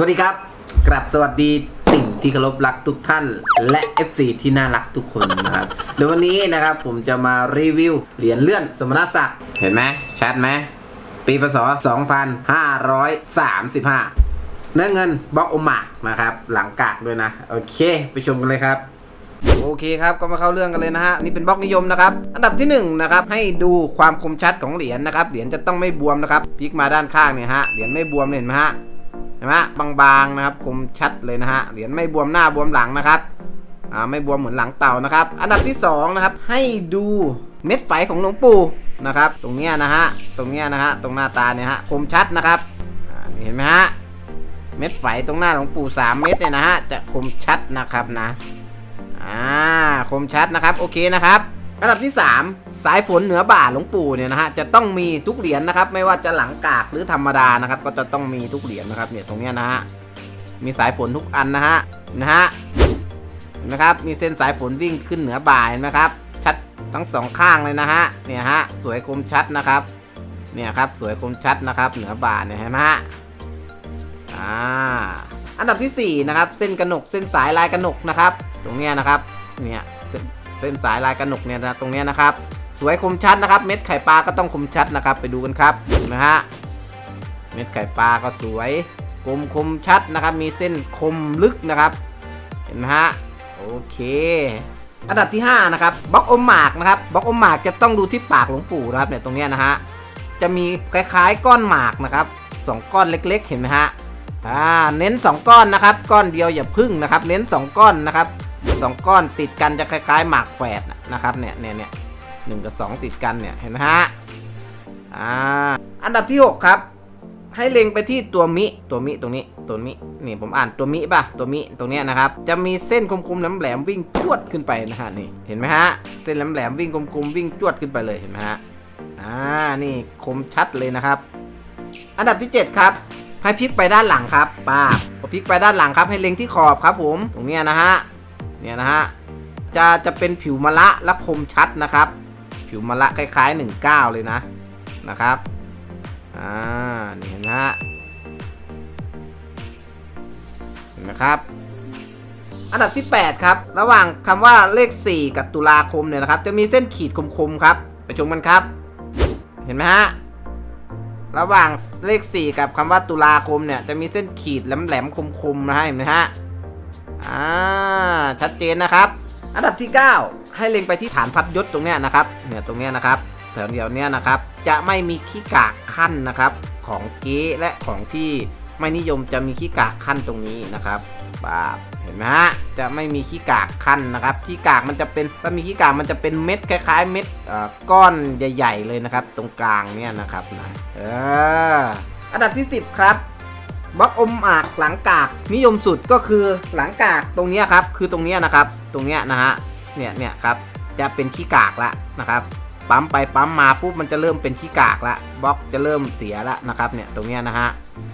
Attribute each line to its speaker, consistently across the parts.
Speaker 1: สวัสดีครับ กลับสวัสดีติ่งที่เคารพรักทุกท่าน และ FC ที่น่ารักทุกคนนะครับเดี๋ยววันนี้นะครับผมจะมารีวิวเหรียญเลื่อนสมณศักดิ์เห็นไหมชัดไหมปีพศ 2535เนื้อเงินบล็อกอมากนะครับ หลังกากด้วยนะ โอเค ไปชมกันเลยครับโอเคครับ ก็มาเข้าเรื่องกันเลยนะฮะ นี่เป็นบล็อกนิยมนะครับ อันดับที่1นงนะครับ ให้ดูความคมชัดของเหรียญนะครับ เหรียญจะต้องไม่บวมนะครับพลิกมาด้านข้างเนี่ยฮะ เหรียญไม่บวมเห็นไหมฮะ เห็นไหมฮะบางๆนะครับ คมชัดเลยนะฮะ เหรียญไม่บวมหน้าบวมหลังนะครับอ่าไม่บวมเหมือนหลังเต่านะครับ อันดับที่2นะครับให้ดูเม็ดไฝของหลวงปู่นะครับ ตรงเนี้ยนะฮะ ตรงเนี้ยนะฮะ ตรงหน้าตาเนี่ยฮะ คมชัดนะครับอ่าเห็นไหมฮะ เม็ดไฝตรงหน้าหลวงปู่ 3 เม็ดเนี่ยนะฮะ จะคมชัดนะครับนะ อ่า คมชัดนะครับ โอเคนะครับ อันดับที่ 3 สายฝนเหนือบ่าหลวงปู่เนี่ยนะฮะจะต้องมีทุกเหรียญนะครับ ไม่ว่าจะหลังกากหรือธรรมดานะครับ ก็จะต้องมีทุกเหรียญนะครับเนี่ยตรงเนี้ยนะฮะมีสายฝนทุกอันนะฮะนะฮะนไหมครับมีเส้นสายฝนวิ่งขึ้นเหนือบ่าเห็นไหมครับชัดทั้งสองข้างเลยนะฮะเนี่ยฮะสวยคมชัดนะครับเนี่ยครับสวยคมชัดนะครับเหนือบ่าเนี่ยเห็นไหมฮะอ่าอันดับที่4นะครับเส้นกระหนกเส้นสายลายกระหนกนะครับ ตรงเนี้ยนะครับเนี่ย เส้นสายลายกระหนกเนี่ยนะตรงเนี้ยนะครับ สวยคมชัดนะครับ เม็ดไข่ปลาก็ต้องคมชัดนะครับ ไปดูกันครับเห็นไหมฮะเม็ดไข่ปลาก็สวยคมคมชัดนะครับ มีเส้นคมลึกนะครับ เห็นไหมฮะโอเคอันดับที่ 5 นะครับบล็อกอมหมากนะครับบล็อกอมหมากจะต้องดูที่ปากหลวงปู่นะครับเนี่ยตรงเนี้ยนะฮะจะมีคล้ายๆก้อนหมากนะครับสองก้อนเล็ก ๆ เห็นไหมฮะอ่าเน้น 2 ก้อนนะครับ ก้อนเดียวอย่าพึ่งนะครับ เน้น 2 ก้อนนะครับ สองก้อนติดกันจะคล้ายๆ หมากแฝดนะครับเนี่ยเนี่ยเนี่ยหนึ่งกับสองติดกันเนี่ยเห็นไหมฮะอ่าอันดับที่6ครับ ให้เล็งไปที่ตัวมิตัวมิตรงนี้ตัวมินี่ผมอ่านตัวมิป่ะตัวมิตรงเนี้ยนะครับ จะมีเส้นคมๆแหลมๆวิ่งจวดขึ้นไปนะฮะนี่เห็นไหมฮะเส้นแหลมๆวิ่งคมๆวิ่งจวดขึ้นไปเลยเห็นไหมฮะอ่านี่คมชัดเลยนะครับ อันดับที่ 7 ครับ ให้พลิกไปด้านหลังครับป้าพอพลิกไปด้านหลังครับให้เล็งที่ขอบครับผมตรงเนี้ยนะฮะ เนี่ยนะฮะจะจะเป็นผิวมะละและคมชัดนะครับ ผิวมะละคล้ายๆ 19 เลยนะนะครับอ่านี่เห็นไหมฮะเห็นไหมครับอันดับที่ 8 ครับ ระหว่างคำว่าเลข 4 กับตุลาคมเนี่ยนะครับ จะมีเส้นขีดคมๆครับ ไปชมกันครับ เห็นไหมฮะ ระหว่างเลข 4 กับคำว่าตุลาคมเนี่ย จะมีเส้นขีดแหลมๆคมๆนะฮะเห็นไหมฮะ อ่า ชัดเจนนะครับ อันดับที่ 9 ให้เล็งไปที่ฐานพัดยศตรงเนี้ยนะครับเนี่ยตรงเนี้ยนะครับแถวเดียวเนี้ยนะครับจะไม่มีขี้กากขั้นนะครับ ของเก๊และของที่ไม่นิยมจะมีขี้กากขั้นตรงนี้นะครับบาบเห็นไหมฮะจะไม่มีขี้กากขั้นนะครับขี้กากมันจะเป็นถ้ามีขี้กากมันจะเป็นเม็ดคล้ายๆ เม็ดก้อนใหญ่ ๆ เลยนะครับ ตรงกลางเนี่ยนะครับนะเอออันดับที่ 10 ครับ บล็อกอมอากหลังกากนิยมสุดก็คือหลังกากตรงนี้ครับ คือตรงนี้นะครับ ตรงนี้นะฮะเนี่ยเนี่ยครับจะเป็นขี้กากละนะครับปั๊มไปปั๊มมาปุ๊บมันจะเริ่มเป็นขี้กากละบล็อกจะเริ่มเสียละนะครับเนี่ยตรงนี้นะฮะ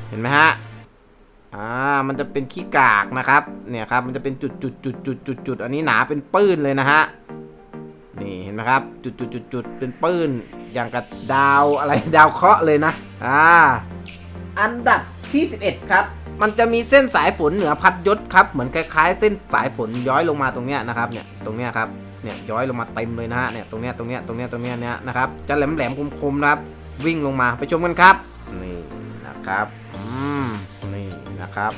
Speaker 1: เห็นไหมฮะอ่ามันจะเป็นขี้กากนะครับเนี่ยครับมันจะเป็นจุดจุดจุดจุดจุดจุดอันนี้หนาเป็นปื้นเลยนะฮะนี่เห็นไหมครับจุดจุดจุดจุดเป็นปื้นอย่างกับดาวอะไรดาวเคราะห์เลยนะอ่าอันดับ ที่ 11 ครับ มันจะมีเส้นสายฝนเหนือพัดยศครับ เหมือนคล้ายๆ เส้นสายฝนย้อยลงมาตรงเนี้ยนะครับ เนี่ย ตรงเนี้ยครับ เนี่ยย้อยลงมาเต็มเลยนะฮะ เนี่ย ตรงเนี้ย ตรงเนี้ย ตรงเนี้ย ตรงเนี้ยเนี่ยนะครับ จะแหลมๆคมๆนะครับ วิ่งลงมาไปชมกันครับ นี่นะครับ อืม นี่นะครับ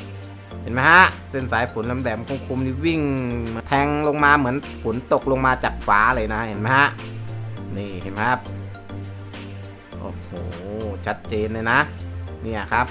Speaker 1: เห็นไหมฮะ เส้นสายฝนแหลมๆคมๆนี่วิ่งแทงลงมาเหมือนฝนตกลงมาจากฟ้าเลยนะ เห็นไหมฮะ นี่ เห็นไหมครับ โอ้โห ชัดเจนเลยนะ เนี่ยครับ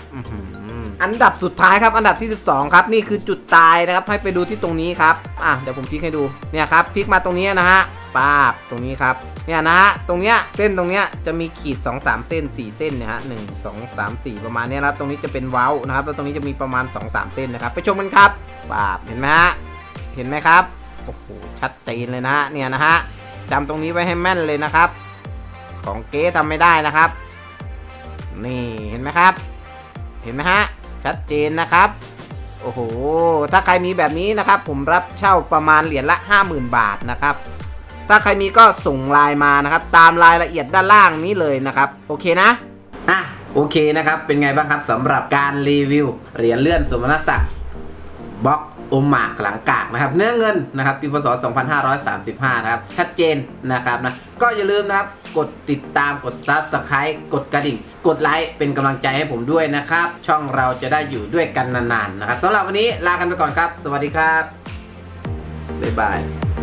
Speaker 1: อันดับสุดท้ายครับ อันดับที่ 12 ครับ นี่คือจุดตายนะครับ ให้ไปดูที่ตรงนี้ครับ อะ เดี๋ยวผมพลิกให้ดู เนี่ยครับ พลิกมาตรงนี้นะฮะป้าบตรงนี้ครับ เนี่ยนะฮะ ตรงเนี้ย เส้นตรงเนี้ยจะมีขีด 2 3 เส้น 4 เส้นนี่ยฮะหนึ่งสองสามสี่ประมาณเนี้ยครับ ตรงนี้จะเป็นเว้านะครับ แล้วตรงนี้จะมีประมาณ 2 3 เส้นนะครับ ไปชมกันครับป้าบเห็นไหมฮะ เห็นไหมครับ โอ้โห ชัดเจนเลยนะฮะ เนี่ยนะฮะจำตรงนี้ไว้ให้แม่นเลยนะครับ ของเก๊ทำไม่ได้นะครับ นี่เห็นไหมครับ เห็นไหมฮะ ชัดเจนนะครับ โอ้โห ถ้าใครมีแบบนี้นะครับ ผมรับเช่าประมาณเหรียญละ 50,000 บาทนะครับ ถ้าใครมีก็ส่งไลน์มานะครับ ตามรายละเอียดด้านล่างนี้เลยนะครับ โอเคนะ อะ โอเคนะครับ เป็นไงบ้างครับสำหรับการรีวิวเหรียญเลื่อนสมณศักดิ์บล็อกอมหมากหลังกากนะครับ เนื้อเงินนะครับปีพศ 2535 นะครับ ชัดเจนนะครับนะ ก็อย่าลืมนะครับ กดติดตามกด Subscribe กดกระดิ่ง กดไลค์เป็นกำลังใจให้ผมด้วยนะครับ ช่องเราจะได้อยู่ด้วยกันนานๆนะครับสำหรับวันนี้ลากันไปก่อนครับ สวัสดีครับบ๊ายบาย